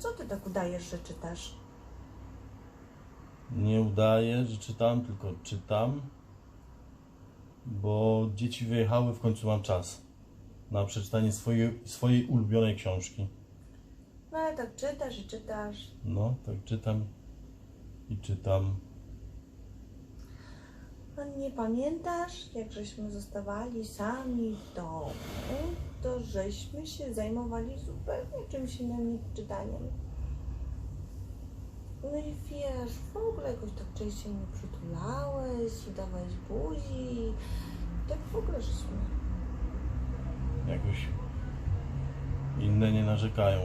co ty tak udajesz, że czytasz? Nie udaję, że czytam, tylko czytam, bo dzieci wyjechały, w końcu mam czas na przeczytanie swojej, swojej ulubionej książki. No ale tak czytasz i czytasz. No, tak czytam i czytam. A nie pamiętasz, jak żeśmy zostawali sami w domu, to żeśmy się zajmowali zupełnie czymś innym niż czytaniem. No i wiesz, w ogóle jakoś tak częściej mnie przytulałeś i dawałeś buzi. Tak w ogóle żeśmy. Jakoś inne nie narzekają.